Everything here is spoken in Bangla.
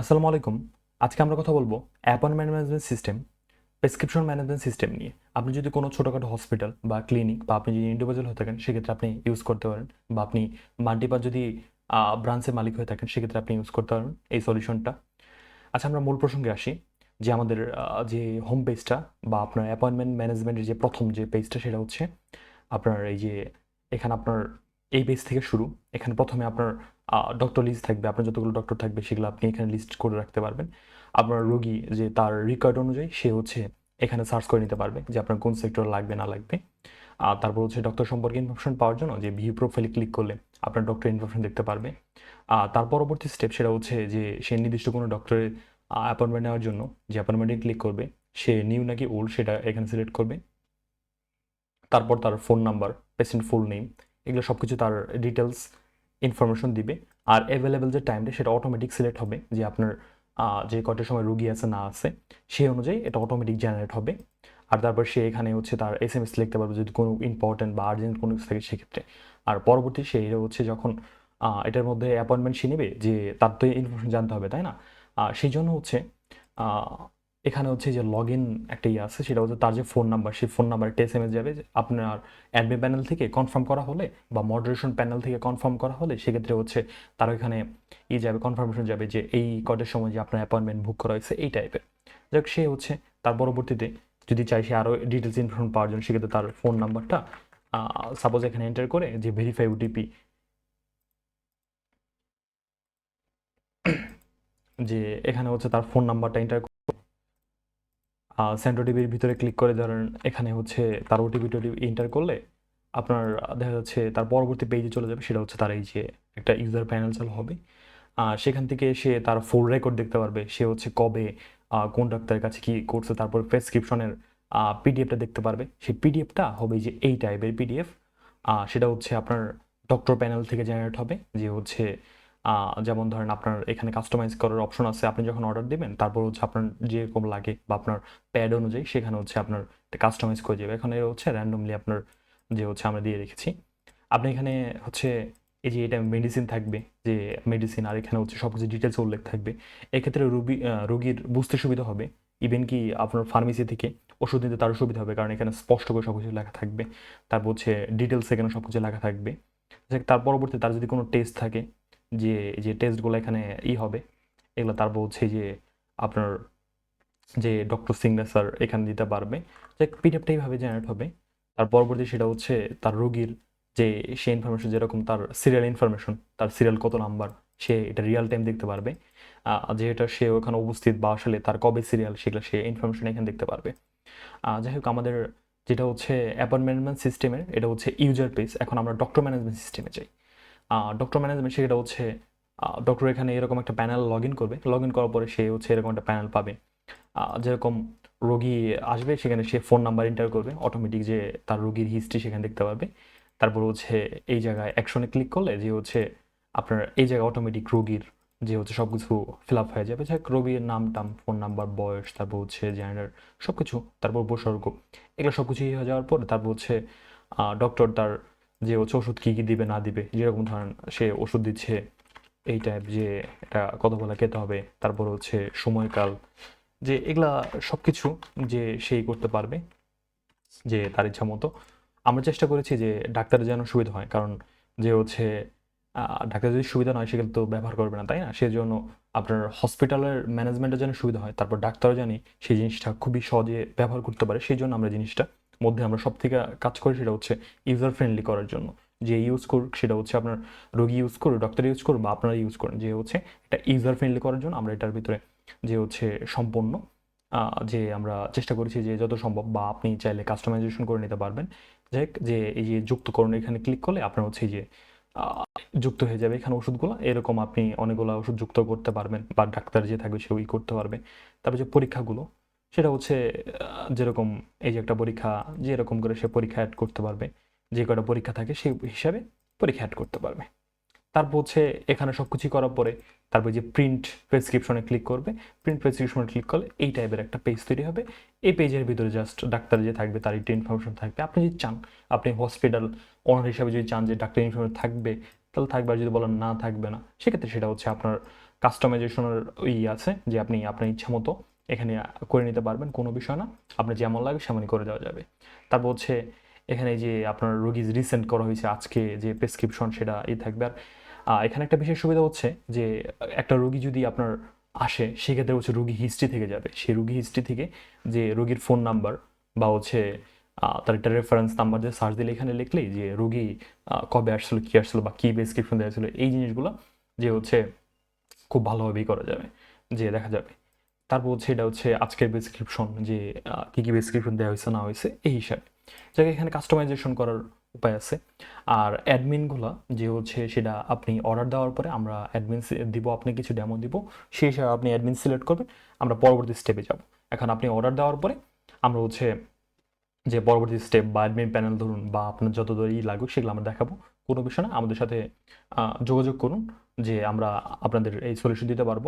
আসসালামু আলাইকুম। আজকে আমরা কথা বলব appointment management system, prescription management system নিয়ে। আপনি যদি কোনো ছোটোখাটো হসপিটাল বা ক্লিনিক বা আপনি যদি ইন্ডিভিজুয়াল হয়ে থাকেন, সেক্ষেত্রে আপনি ইউজ করতে পারেন বা আপনি মাল্টিপার যদি ব্রাঞ্চের মালিক হয়ে থাকেন, সেক্ষেত্রে আপনি ইউজ করতে পারেন এই সলিউশনটা আচ্ছা আমরা মূল প্রসঙ্গে আসি। যে আমাদের যে হোম পেজটা বা আপনার অ্যাপয়েন্টমেন্ট ম্যানেজমেন্টের যে প্রথম যে পেজটা সেটা হচ্ছে আপনার এই যে এখানে আপনার এই পেজ থেকে শুরু। এখানে প্রথমে আপনার ডক্টর লিস্ট থাকবে, আপনার যতগুলো ডক্টর থাকবে সেগুলো আপনি এখানে লিস্ট করে রাখতে পারবেন। আপনার রোগী যে তার রিকোয়ার্ড অনুযায়ী সে হচ্ছে এখানে সার্চ করে নিতে পারবে যে আপনার কোন সেক্টর লাগবে, না লাগবে। আর তারপর হচ্ছে ডক্টর সম্পর্কে ইনফরমেশন পাওয়ার জন্য যে ভিউ প্রোফাইলে ক্লিক করলে আপনার ডক্টর ইনফরমেশন দেখতে পারবে। আর তার পরবর্তী স্টেপ সেটা হচ্ছে যে সে নির্দিষ্ট কোনো ডক্টরের অ্যাপয়েন্টমেন্ট নেওয়ার জন্য যে অ্যাপয়েন্টমেন্টে ক্লিক করবে, সে নিউ নাকি ওল্ড সেটা এখানে সিলেক্ট করবে। তারপর তার phone number patient full name এগুলো সব কিছু তার ডিটেলস ইনফরমেশন দিবে। আর অ্যাভেলেবেল যে টাইমটা সেটা অটোমেটিক সিলেক্ট হবে যে আপনার যে কটার সময় রুগী আছে, না আছে, সেই অনুযায়ী এটা অটোমেটিক জেনারেট হবে। আর তারপর সে এখানে হচ্ছে তার এস এম এস লিখতে পারবে যদি কোনো ইম্পর্টেন্ট বা আর্জেন্ট কোনো কিছু থাকে সেক্ষেত্রে। আর পরবর্তী সে হচ্ছে যখন এটার মধ্যে অ্যাপয়েন্টমেন্ট সে নেবে যে তার তো ইনফরমেশন জানতে হবে, তাই না? সেই জন্য হচ্ছে এখানে হচ্ছে যে লগ ইন একটা ইয়ে আছে, সেটা হচ্ছে তার যে ফোন নাম্বার সেই phone number S M S যাবে আপনার অ্যাডমিন প্যানেল থেকে কনফার্ম করা হলে বা মডারেশন প্যানেল থেকে কনফার্ম করা হলে সেক্ষেত্রে হচ্ছে তার ওইখানে ই যাবে কনফার্মেশন যাবে যে এই কটের সময় যে আপনার অ্যাপয়েন্টমেন্ট বুক করা হয়েছে, এই টাইপের যাক, সে হচ্ছে তার পরবর্তীতে যদি চাই সে আরও ডিটেলস ইনফরমেশন পাওয়ার জন্য, সেক্ষেত্রে তার ফোন নাম্বারটা সাপোজ এখানে এন্টার করে যে ভেরিফাই ওটিপি যে এখানে হচ্ছে তার ফোন নাম্বারটা এন্টার সেন্ট্রো টিভির ভিতরে ক্লিক করে ধরেন, এখানে হচ্ছে তার ওটিপি টোটিপি এন্টার করলে আপনার দেখা যাচ্ছে তার পরবর্তী পেজে চলে যাবে, সেটা হচ্ছে তার এই যে একটা ইউজার প্যানেল চালু হবে। সেখান থেকে সে তার ফুল রেকর্ড দেখতে পারবে, সে হচ্ছে কবে কোন ডাক্তারের কাছে কি করছে, তারপর প্রেসক্রিপশনের পিডিএফটা দেখতে পারবে। সেই পিডিএফটা হবে যে এই টাইপের পিডিএফ সেটা হচ্ছে আপনার ডক্টর প্যানেল থেকে জেনারেট হবে, যে হচ্ছে যেমন ধরেন আপনার এখানে কাস্টমাইজ করার অপশন আছে, আপনি যখন অর্ডার দিবেন, তারপর হচ্ছে আপনার যেরকম লাগে বা আপনার প্যাড অনুযায়ী সেখানে হচ্ছে আপনার কাস্টমাইজ করে যাবে এখন এটা হচ্ছে র্যান্ডমলি আপনার যে হচ্ছে আমরা দিয়ে রেখেছি। আপনি এখানে হচ্ছে এই যে এটা মেডিসিন থাকবে, যে মেডিসিন আর এখানে হচ্ছে সব কিছু ডিটেলস উল্লেখ থাকবে, এক্ষেত্রে রুগী রোগীর বুঝতে সুবিধা হবে। ইভেন কি আপনার ফার্মেসি থেকে ওষুধ নিতে তারও সুবিধা হবে, কারণ এখানে স্পষ্ট করে সব কিছু লেখা থাকবে। তারপর হচ্ছে ডিটেলস এখানে সব কিছু লেখা থাকবে। তার পরবর্তী তার যদি কোনো টেস্ট থাকে যে যে টেস্টগুলো এখানে ই হবে, এগুলো তারপর হচ্ছে যে আপনার যে ডক্টর সিগনেচার এখানে দিতে পারবে। যে পিডিএফটা এইভাবে জেনারেট হবে। তার পরবর্তী সেটা হচ্ছে তার রোগীর যে, সে ইনফরমেশন যেরকম তার সিরিয়াল ইনফরমেশন তার সিরিয়াল কত নাম্বার সে এটা রিয়েল টাইম দেখতে পারবে। যেটা সে ওখানে উপস্থিত বা আসলে তার কবে সিরিয়াল সেগুলো সে ইনফরমেশন এখানে দেখতে পারবে। যাই হোক, আমাদের যেটা হচ্ছে অ্যাপয়েন্টমেন্ট সিস্টেমের এটা হচ্ছে ইউজার পেজ এখন আমরা ডক্টর ম্যানেজমেন্ট সিস্টেমে যাই। ডক্টর ম্যানেজমেন্ট সেটা হচ্ছে ডক্টর এখানে এরকম একটা প্যানেল লগ ইন করবে। লগ ইন করার পরে সে হচ্ছে এরকম একটা প্যানেল পাবে। যেরকম রোগী আসবে, সেখানে সে ফোন নাম্বার এন্টার করবে। অটোমেটিক যে তার রোগীর হিস্ট্রি সেখানে দেখতে পাবে। তারপর হচ্ছে এই জায়গায় অ্যাকশনে ক্লিক করলে যে হচ্ছে আপনার এই জায়গায় অটোমেটিক রোগীর যে হচ্ছে সব কিছু ফিল আপ হয়ে যাবে। যাই হোক, রোগীর নাম, টাম ফোন নাম্বার বয়স, তারপর হচ্ছে জেন্ডার সব কিছু তারপর উপসর্গ। এগুলো সব কিছু হয়ে যাওয়ার পর তারপর হচ্ছে ডক্টর তার যে হচ্ছে ওষুধ কী কী দিবে, না দিবে, যেরকম ধরেন সে ওষুধ দিচ্ছে এই টাইপ যে এটা কত বেলা খেতে হবে, তারপর হচ্ছে সময়কাল, যে এগুলা সব কিছু যে সেই করতে পারবে, যে তার ইচ্ছা মতো। আমরা চেষ্টা করেছি যে ডাক্তারের যেন সুবিধা হয়, কারণ যে হচ্ছে ডাক্তার যদি সুবিধা নয় সেগুলো তো ব্যবহার করবে না, তাই না? সেজন্য আপনার হসপিটালের ম্যানেজমেন্টের যেন সুবিধা হয়, তারপর ডাক্তারও জানি সেই জিনিসটা খুবই সহজে ব্যবহার করতে পারে, সেই জন্য আমরা জিনিসটা মধ্যে আমরা সব থেকে কাজ করি সেটা হচ্ছে ইউজার ফ্রেন্ডলি করার জন্য। যে ইউজ করুক সেটা হচ্ছে আপনার রোগী ইউজ করুক ডক্টর ইউজ করুক বা আপনারা ইউজ করেন যে হচ্ছে এটা ইউজার ফ্রেন্ডলি করার জন্য আমরা এটার ভিতরে যে হচ্ছে সম্পূর্ণ যে আমরা চেষ্টা করেছি যে যত সম্ভব বা আপনি চাইলে কাস্টমাইজেশন করে নিতে পারবেন। যাই হোক, যে এই যে যুক্তকরণ এখানে ক্লিক করলে আপনার হচ্ছে যে যুক্ত হয়ে যাবে এখানে ওষুধগুলো। এরকম আপনি অনেকগুলো ওষুধ যুক্ত করতে পারবেন বা ডাক্তার যে থাকবে সে ওই করতে পারবে। তারপর যে পরীক্ষাগুলো সেটা হচ্ছে যেরকম এই যে একটা পরীক্ষা, যেরকম করে সে পরীক্ষা অ্যাড করতে পারবে, যে কটা পরীক্ষা থাকে সেই হিসাবে পরীক্ষা অ্যাড করতে পারবে। তারপর হচ্ছে এখানে সব কিছুই করার পরে তারপর যে প্রিন্ট প্রেসক্রিপশনে ক্লিক করবে প্রিন্ট প্রেসক্রিপশনে ক্লিক করলে এই টাইপের একটা পেজ তৈরি হবে। এই পেজের ভিতরে জাস্ট ডাক্তার যে থাকবে, তার একটা ইনফরমেশন থাকবে। আপনি যদি চান, আপনি হসপিটাল ওনার হিসাবে যদি চান যে ডাক্তার ইনফরমেশন থাকবে, তাহলে থাকবে আর যদি বলেন না থাকবে না, সেক্ষেত্রে সেটা হচ্ছে আপনার কাস্টমাইজেশনের ই আছে যে আপনি আপনার ইচ্ছা মতো এখানে করে নিতে পারবেন, কোনো বিষয় না। আপনার যেমন লাগে সেমনই করে দেওয়া যাবে। তারপর হচ্ছে এখানে যে আপনার রোগী রিসেন্ট করা হয়েছে, আজকে যে প্রেসক্রিপশন সেটা ই থাকবে। আর এখানে একটা বিশেষ সুবিধা হচ্ছে যে, একটা রোগী যদি আপনার আসে, সেক্ষেত্রে হচ্ছে রুগী হিস্ট্রি থেকে যাবে। সেই রুগী হিস্ট্রি থেকে যে রোগীর ফোন নাম্বার বা হচ্ছে তার একটা রেফারেন্স নাম্বার দিয়ে সার্চ দিলে এখানে লিখলেই যে রুগী কবে আসলো কী আসলো বা কী প্রেসক্রিপশন দেওয়া ছিল, এই জিনিসগুলো যে হচ্ছে খুব ভালোভাবেই করা যাবে, যে দেখা যাবে। তারপর হচ্ছে এটা হচ্ছে আজকের প্রেসক্রিপশন যে কী কী প্রেসক্রিপশন দেওয়া হয়েছে, না হয়েছে, এই হিসাবে। যাকে, এখানে কাস্টমাইজেশন করার উপায় আছে। আর অ্যাডমিনগুলো যে হচ্ছে সেটা আপনি অর্ডার দেওয়ার পরে আমরা অ্যাডমিন দিব, আপনি কিছু ডেমো দিব, সেই হিসাবে আপনি অ্যাডমিন সিলেক্ট করবেন, আমরা পরবর্তী স্টেপে যাব। এখন আপনি অর্ডার দেওয়ার পরে আমরা হচ্ছে যে পরবর্তী স্টেপ বা অ্যাডমিন প্যানেল ধরুন বা আপনার যত দূরই লাগুক, সেগুলো আমরা দেখাবো। কোনো বিষয় না, আমাদের সাথে যোগাযোগ করুন যে আমরা আপনাদের এই সলিউশন দিতে পারব।